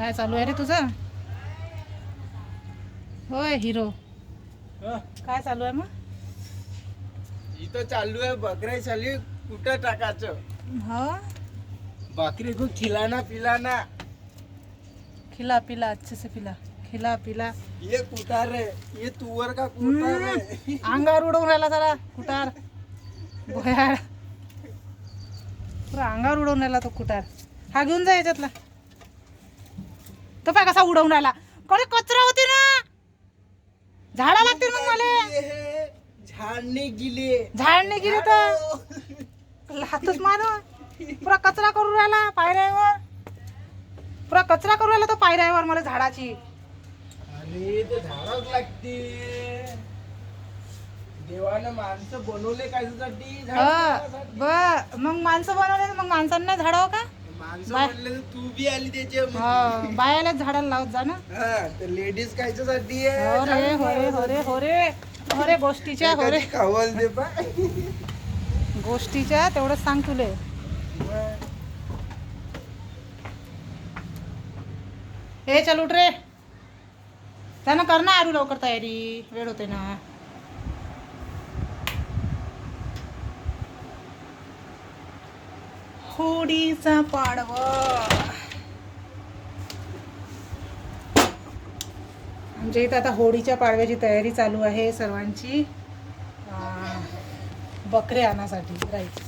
काय चालू आहे रे तुझं? होय हिरो. काय चालू आहे मग? इथं चालू आहे बकऱ्या चालू कुठं टाकायचं? हो. बकरी को खिलाना पिलाना. खिला पिला अच्छे से पिला. खिला पिला. ये कुटार है ये तुवर का कुटार है अंगावर उडवून राहिला जरा कुटार भयाळ पुरा अंगावर उडवून राहिला तो कुटार हा घेऊन जा याच्यातला. तो पाय कसा उडवून राहिला? कडे कचरा होती ना? झाडा लागतील मग मला. है. झाडने गिले. झाडने गेले तर. हातच मार. पुरा कचरा करून राहिला पायऱ्यावर. पुरा कचरा करून राहिला तो पायऱ्यावर मला झाडाची. अरे ते झाडच लागते देवानं माणसं बनवले हा, लावासाठी. ब मग माणसं बनवले मग माणसांना झाडावं का? माणसं बाय. तू बी आली त्याच्या हा बायालाच झाडाला लावत जा ना. हा तर लेडीज कायच्यासाठी हो रे हो रे हो रे हो रे. हो रे गोष्टीच्या हो रे. दे गोष्टीच्या तेवढंच सांग तुले. हे चल उठ रे. त्यानं कर ना आरू लवकर तयारी. वेळ होते ना. होळीचा पाडवा. आमच्या इथं आता होळीच्या पाडव्याची तयारी चालू आहे सर्वांची. बकरे आणण्यासाठी राईट.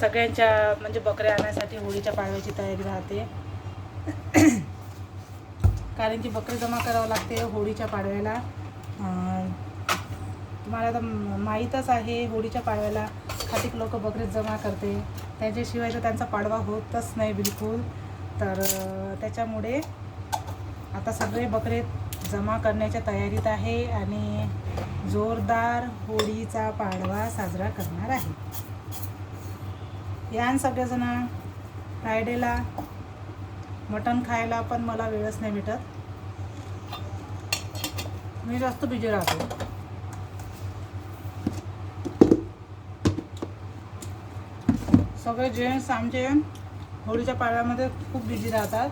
सगळ्यांच्या म्हणजे बकरे आणण्यासाठी होळीच्या पाडव्याची तयारी राहते. कारण की बकरे जमा करावं लागते होळीच्या पाडव्याला. तुम्हाला तर माहीतच आहे होळीच्या पाडव्याला खातिक लोक बकरे जमा करते. त्याच्याशिवाय तर त्यांचा पाडवा होतच नाही बिलकुल. तर त्याच्यामुळे आता सगळे बकरे जमा करण्याच्या तयारीत आहे आणि जोरदार होळीचा पाडवा साजरा करणार आहे. यान सगळेजण फ्रायडेला मटण खायला पण मला वेळच नाही भेटत. मी जास्त बिजी राहतो. सगळे जेंट्स आमचे होळीच्या पाडव्यामध्ये खूप बिझी राहतात.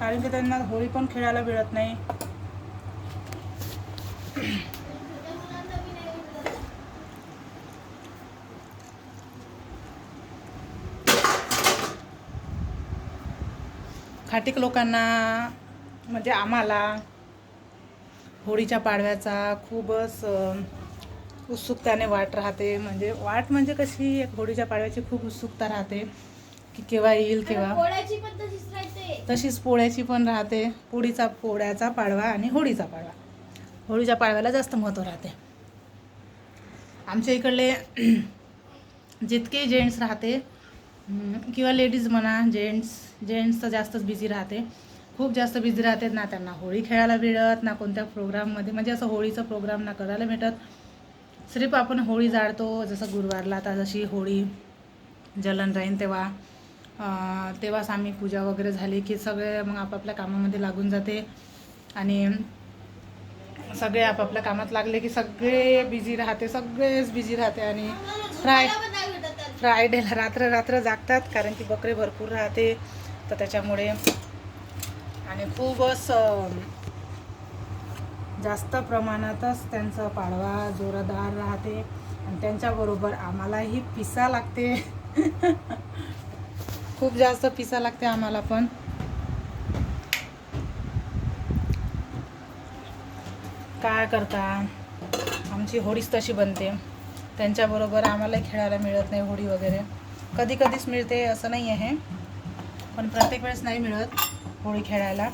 कारण की त्यांना होळी पण खेळायला मिळत नाही. खाटिक लोकांना म्हणजे आम्हाला होळीच्या पाडव्याचा खूपच उत्सुकताने वाट राहते. म्हणजे वाट म्हणजे कशी एक होळीच्या पाडव्याची खूप उत्सुकता राहते. की केव्हा येईल केव्हा तशीच पोळ्याची पण राहते. पोळीचा पोळ्याचा पाडवा आणि होळीचा पाडवा. होळीच्या पाडव्याला जास्त महत्त्व राहते. आमच्या इकडले जितके जेंट्स राहते किंवा लेडीज म्हणा जेंट्स जेंट्स तर जास्तच बिझी राहते. खूप जास्त बिझी राहते ना त्यांना होळी खेळायला मिळत ना कोणत्या प्रोग्राममध्ये म्हणजे असं होळीचा प्रोग्राम ना करायला भेटत. सिर्फ आपण होळी जाळतो जसं गुरुवारला आता जशी होळी जलन राहीन तेव्हा तेव्हाच आम्ही पूजा वगैरे झाली की सगळे मग आपापल्या कामामध्ये लागून जाते. आणि सगळे आपापल्या कामात लागले की सगळे बिझी राहते सगळेच बिझी राहते आणि फ्राय फ्रायडेला रात्र रात्र जागतात कारण की बकरे भरपूर राहते. तर त्याच्यामुळे आणि खूपच जास्त प्रमाणातच त्यांचा पाडवा जोरदार राहते. आणि त्यांच्याबरोबर आम्हालाही पिसा लागते. खूप जास्त पिसा लागते आम्हाला पण. काय करता? आमची होळीच तशी बनते. त्यांच्याबरोबर आम्हालाही खेळायला मिळत नाही होळी वगैरे. कधी कधीच मिळते असं नाही आहे पण प्रत्येक वेळेस नाही मिळत होळी खेळायला.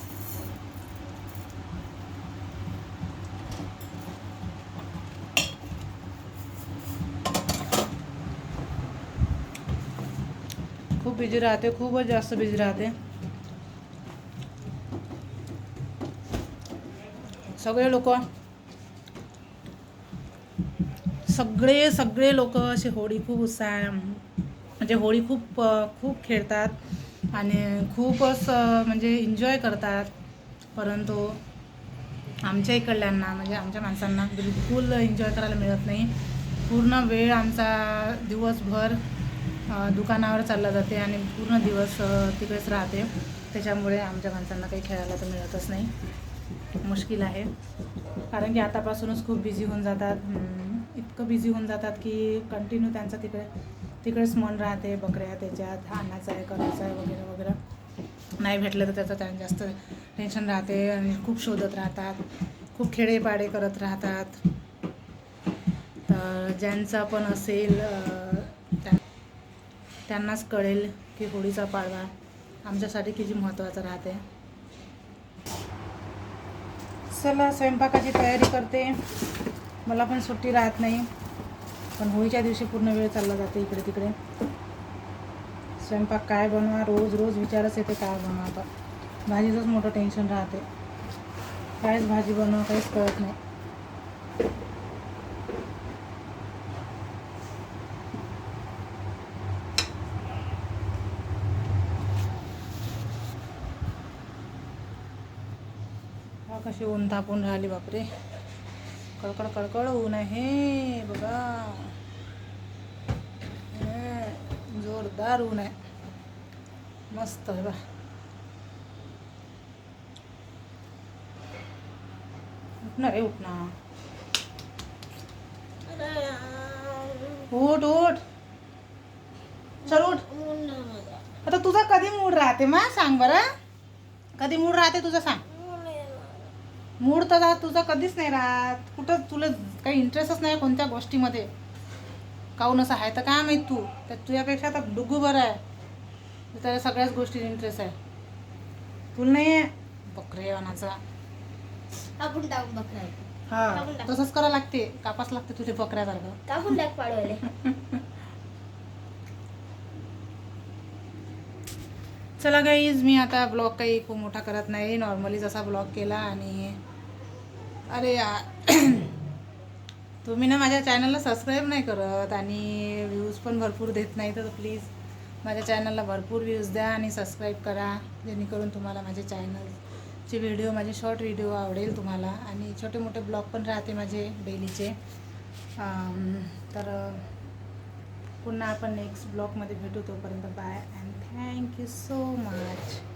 खूप बिझी राहते खूपच जास्त बिझी राहते. सगळे लोक सगळे सगळे लोक असे होळी खूप उत्साह म्हणजे होळी खूप खूप खेळतात आणि खूपच म्हणजे एन्जॉय करतात. परंतु आमच्या इकडल्यांना म्हणजे आमच्या माणसांना बिलकुल एन्जॉय करायला मिळत नाही. पूर्ण वेळ आमचा दिवसभर दुकानावर चालला जाते आणि पूर्ण दिवस तिकडेच राहते. त्याच्यामुळे आमच्या माणसांना काही खेळायला तर मिळतच नाही. मुश्किल आहे. कारण की आतापासूनच खूप बिझी होऊन जातात. इतकं बिझी होऊन जातात की कंटिन्यू त्यांचं तिकडे तिकडेच मन राहते बकऱ्या त्याच्यात आणायचं आहे करायचं आहे वगैरे वगैरे. नाही भेटलं तर त्याचं त्यांना जास्त टेन्शन राहते आणि खूप शोधत राहतात. खूप खेडेपाडे करत राहतात. तर ज्यांचा पण असेल त्यांनाच कळेल की होळीचा पाडवा आमच्यासाठी किती महत्त्वाचा राहते. चला स्वयंपाकाची तयारी करते. मला पण सुट्टी राहत नाही पण होळीच्या दिवशी पूर्ण वेळ चालला जाते इकडे तिकडे स्वयंपाक काय बनवा रोज रोज विचारच येते काय बनवा आता. भाजीचंच मोठं टेन्शन राहते. कायच भाजी बनवा काहीच कळत नाही. बघा कशी ऊन तापून राहिली बापरे. कळकड कळकळ ऊन आहे. बघा. जोरदार ऊन आहे. मस्त आहे बा उठणार रे उठणार. उठ उठ. चल उठ. आता तुझा कधी मूड राहते मा? सांग बरं. कधी मूड राहते तुझा सांग. मूड तर तुझा कधीच नाही राहत. कुठं तुला काही इंटरेस्टच नाही कोणत्या गोष्टीमध्ये. काहून असं आहे? तर काय माहीत तू? तर तुझ्यापेक्षा तर डुगू बरं आहे. त्याला सगळ्याच गोष्टीत इंटरेस्ट आहे. तुला नाही आहे? बकरे अनाचा आपण टाकून बकरा हा तसंच करावं लागते. कापास लागते तुझे बकऱ्यासारखं. टाकून टाक पाडवाले चला गाईज मी आता ब्लॉग काही खूप मोठा करत नाही. नॉर्मली जसा ब्लॉग केला आणि अरे तुम्ही ना माझ्या चॅनलला सबस्क्राईब नाही करत आणि व्ह्यूज पण भरपूर देत नाही तर प्लीज माझ्या चॅनलला भरपूर व्ह्यूज द्या आणि सबस्क्राईब करा जेणेकरून तुम्हाला माझे चॅनलचे व्हिडिओ माझे शॉर्ट व्हिडिओ आवडेल तुम्हाला. आणि छोटे मोठे ब्लॉग पण राहते माझे डेलीचे तर पुन्हा आपण नेक्स्ट ब्लॉगमध्ये भेटू तोपर्यंत bye Thank you so much.